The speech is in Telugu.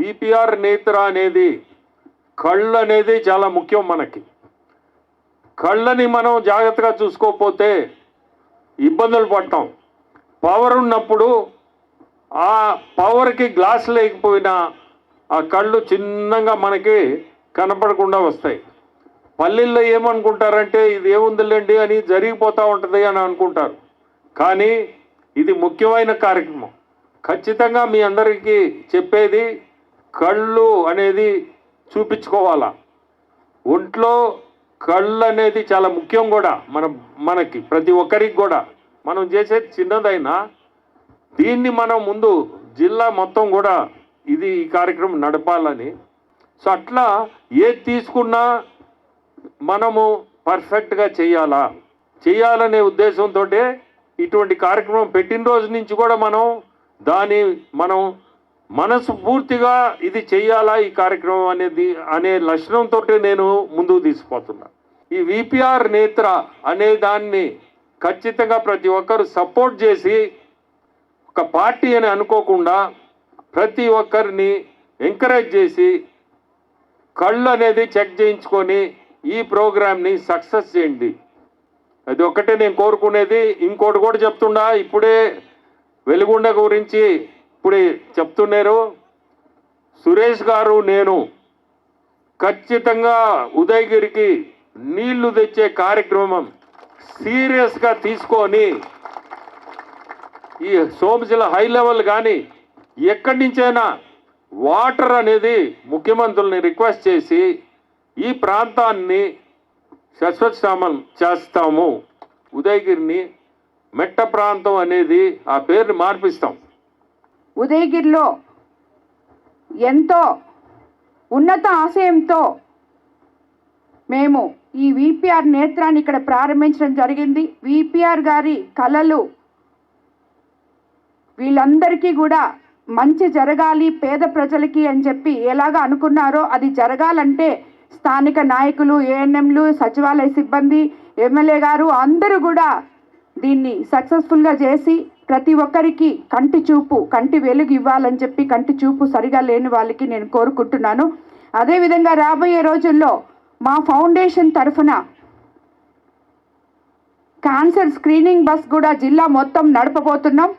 బీపీఆర్ నేత్ర అనేది కళ్ళు అనేది చాలా ముఖ్యం మనకి. కళ్ళని మనం జాగ్రత్తగా చూసుకోకపోతే ఇబ్బందులు పడతాం. పవర్ ఉన్నప్పుడు ఆ పవర్కి గ్లాస్ లేకపోయినా ఆ కళ్ళు చిన్నగా మనకి కనపడకుండా వస్తాయి. పల్లెల్లో ఏమనుకుంటారంటే ఇది ఏముందిలేండి అని జరిగిపోతూ ఉంటుంది అని అనుకుంటారు. కానీ ఇది ముఖ్యమైన కార్యక్రమం. ఖచ్చితంగా మీ అందరికీ చెప్పేది కళ్ళు అనేది చూపించుకోవాలా? ఒంట్లో కళ్ళు అనేది చాలా ముఖ్యం కూడా మన మనకి ప్రతి ఒక్కరికి కూడా. మనం చేసేది చిన్నదైనా దీన్ని మనం ముందు జిల్లా మొత్తం కూడా ఇది ఈ కార్యక్రమం నడపాలని. సో అట్లా ఏది తీసుకున్నా మనము పర్ఫెక్ట్గా చేయాలా? చేయాలనే ఉద్దేశంతో ఇటువంటి కార్యక్రమం పెట్టిన రోజు నుంచి కూడా మనం దాని మనం మనసు పూర్తిగా ఇది చేయాలా ఈ కార్యక్రమం అనేది అనే లక్షణంతో నేను ముందుకు తీసుకుపోతున్నా. ఈ విపిఆర్ నేత్ర అనే దాన్ని ఖచ్చితంగా ప్రతి ఒక్కరు సపోర్ట్ చేసి ఒక పార్టీ అని అనుకోకుండా ప్రతి ఒక్కరిని ఎంకరేజ్ చేసి కళ్ళు అనేది చెక్ చేయించుకొని ఈ ప్రోగ్రామ్ని సక్సెస్ చేయండి. అది ఒక్కటే నేను కోరుకునేది. ఇంకోటి కూడా చెప్తుండా ఇప్పుడే వెలుగుండ గురించి ఇప్పుడే చెప్తున్నారు సురేష్ గారు నేను ఖచ్చితంగా ఉదయగిరికి నీళ్ళు తెచ్చే కార్యక్రమం సీరియస్గా తీసుకొని ఈ సోమశిల హై లెవెల్ కానీ ఎక్కడి నుంచైనా వాటర్ అనేది ముఖ్యమంత్రుల్ని రిక్వెస్ట్ చేసి ఈ ప్రాంతాన్ని శశ్వత్సామం చేస్తాము. ఉదయగిరిని మెట్ట ప్రాంతం అనేది ఆ పేరుని మార్పిస్తాం. ఉదయగిరిలో ఎంతో ఉన్నత ఆశయంతో మేము ఈ విపిఆర్ నేత్రాన్ని ఇక్కడ ప్రారంభించడం జరిగింది. విపిఆర్ గారి కళలు వీళ్ళందరికీ కూడా మంచి జరగాలి పేద ప్రజలకి అని చెప్పి ఎలాగ అనుకున్నారో అది జరగాలంటే స్థానిక నాయకులు ఏఎన్ఎంలు సచివాలయ సిబ్బంది ఎమ్మెల్యే గారు అందరూ కూడా దీన్ని సక్సెస్ఫుల్గా చేసి ప్రతి ఒక్కరికి కంటి చూపు కంటి వెలుగు ఇవ్వాలని చెప్పి కంటి చూపు సరిగా లేని వాళ్ళకి నేను కోరుకుంటున్నాను. అదేవిధంగా రాబోయే రోజుల్లో మా ఫౌండేషన్ తరఫున క్యాన్సర్ స్క్రీనింగ్ బస్ కూడా జిల్లా మొత్తం నడపబోతున్నాం.